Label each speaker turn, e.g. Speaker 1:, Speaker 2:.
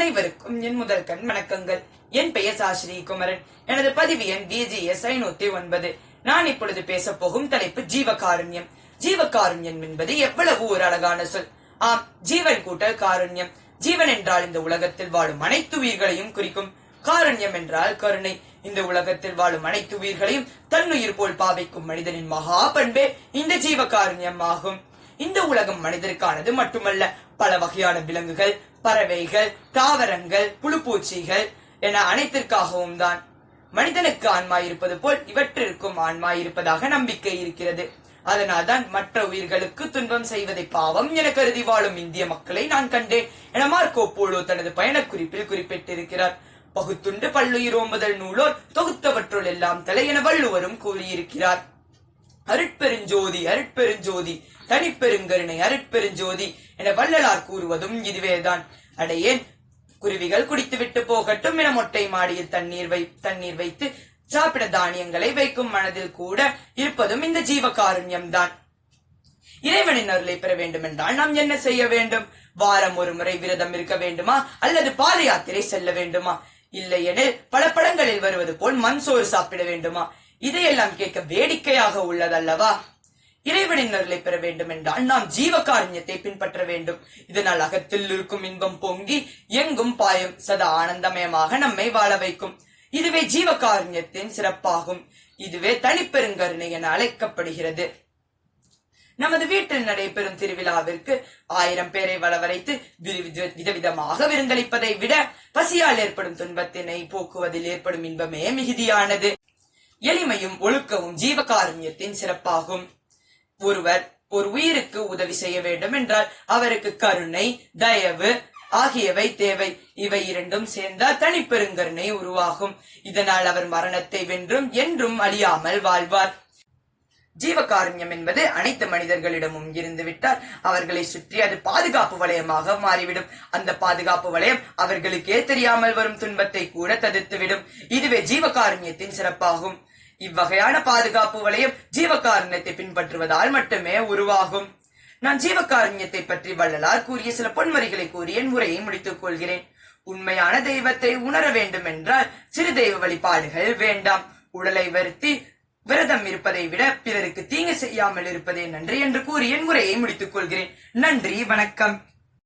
Speaker 1: அனைவருக்கும் என் முதல் கண் வணக்கங்கள். என் பெயர் சாஸ்ரீ குமரன். எனது பதிவு எண் பிஜிஎஸ் ஐநூத்தி ஒன்பது. நான் இப்பொழுது பேச போகும் தலைப்பு ஜீவகாருண்யம். ஜீவகாருண்யம் என்பது எவ்வளவு ஒரு அழகான சொல். ஆம் ஜீவன் கூட்டல் காருண்யம். ஜீவன் என்றால் இந்த உலகத்தில் வாழும் அனைத்து உயிர்களையும் குறிக்கும். காருண்யம் என்றால் கருணை. இந்த உலகத்தில் வாழும் அனைத்து உயிர்களையும் தன்னுயிர் போல் பாவிக்கும் மனிதனின் மகா பண்பே இந்த ஜீவகாருண்யம் ஆகும் இந்த உலகம் மனிதருக்கானது மட்டுமல்ல பல வகையான விலங்குகள் பறவைகள் தாவரங்கள் புழுப்பூச்சிகள் என அனைத்திற்காகவும் தான். மனிதனுக்கு ஆன்மா இருப்பது போல் இவற்றிற்கும் ஆன்மா இருப்பதாக நம்பிக்கை இருக்கிறது. அதனால்தான் மற்ற உயிர்களுக்கு துன்பம் செய்வதை பாவம் என கருதி வாழும் இந்திய மக்களை நான் கண்டேன் என மார்க்கோ போலோ தனது பயணக் குறிப்பில் குறிப்பிட்டிருக்கிறார். பகுத்துண்டு பல்லுயிரோம்புதல் நூலோர் தொகுத்தவற்றுள் எல்லாம் தலை என வள்ளுவரும் கூறியிருக்கிறார். அருட்பெருஞ்சோதி அருட்பெருஞ்சோதி தனிப்பெருங்கருணை அருட்பெருஞ்சோதி என வள்ளலார் கூறுவதும் இதுவேதான். அடையேன் குருவிகள் குடித்துவிட்டு போகட்டும் என மொட்டை மாடியில் தண்ணீர் வை தண்ணீர் வைத்து சாப்பிட தானியங்களை வைக்கும் மனதில் கூட இருப்பதும் இந்த ஜீவகாருண்யம் தான் இறைவனின் அருளை பெற வேண்டும் என்றால் நாம் என்ன செய்ய வேண்டும்? வாரம் ஒரு முறை விரதம் இருக்க வேண்டுமா? அல்லது பாத யாத்திரை செல்ல வேண்டுமா? இல்லையெனில் பல படங்களில் வருவது போல் மண் சோறு சாப்பிட வேண்டுமா? இதையெல்லாம் கேட்க வேடிக்கையாக உள்ளதல்லவா? இறைவனின் அருளை பெற வேண்டும் என்றால் நாம் ஜீவகாருண்யத்தை பின்பற்ற வேண்டும். இதனால் அகத்தில் இருக்கும் இன்பம் பொங்கி எங்கும் பாயும் சதா ஆனந்தமயமாக நம்மை வாழ வைக்கும். இதுவே ஜீவகாருண்யத்தின் சிறப்பாகும். இதுவே தனிப்பெருங்கருணை என அழைக்கப்படுகிறது. நமது வீட்டில் நடைபெறும் திருவிழாவிற்கு ஆயிரம் பேரை வரவழைத்து விதவிதமாக விருந்தளிப்பதை விட பசியால் ஏற்படும் துன்பத்தினை போக்குவதில் ஏற்படும் இன்பமே மிகுதியானது. எளிமையும் ஒழுக்கமும் ஜீவகாருண்யத்தின் சிறப்பாகும். ஒருவர் ஒரு உயிருக்கு உதவி செய்ய வேண்டும் என்றால் அவருக்கு கருணை தயவு ஆகியவை தேவை. இவை இரண்டும் சேர்ந்தால் தனிப்பெருங்கருணை உருவாகும். இதனால் அவர் மரணத்தை வென்றும் என்றும் அழியாமல் வாழ்வார். ஜீவகாருண்யம் என்பது அனைத்து மனிதர்களிடமும் இருந்துவிட்டால் அவர்களை சுற்றி அது பாதுகாப்பு வளையமாக மாறிவிடும். அந்த பாதுகாப்பு வளையம் அவர்களுக்கே தெரியாமல் வரும் துன்பத்தை கூட தடுத்துவிடும். இதுவே ஜீவகாருண்யத்தின் சிறப்பாகும். இவ்வகையான பாதுகாப்பு வளையம் ஜீவகாருண்யத்தை பின்பற்றுவதால் மட்டுமே உருவாகும். நான் ஜீவகாருண்யத்தை பற்றி வள்ளலார் கூறிய சில பொன்மொழிகளை கூறி என் உரையை முடித்துக் கொள்கிறேன். உண்மையான தெய்வத்தை உணர வேண்டும் என்றால் சிறு தெய்வ வழிபாடுகள் வேண்டாம். உடலை வருத்தி விரதம் இருப்பதை விட பிறருக்கு தீங்கு செய்யாமல் இருப்பதே நன்றி என்று கூறி என் உரையை முடித்துக் கொள்கிறேன். நன்றி வணக்கம்.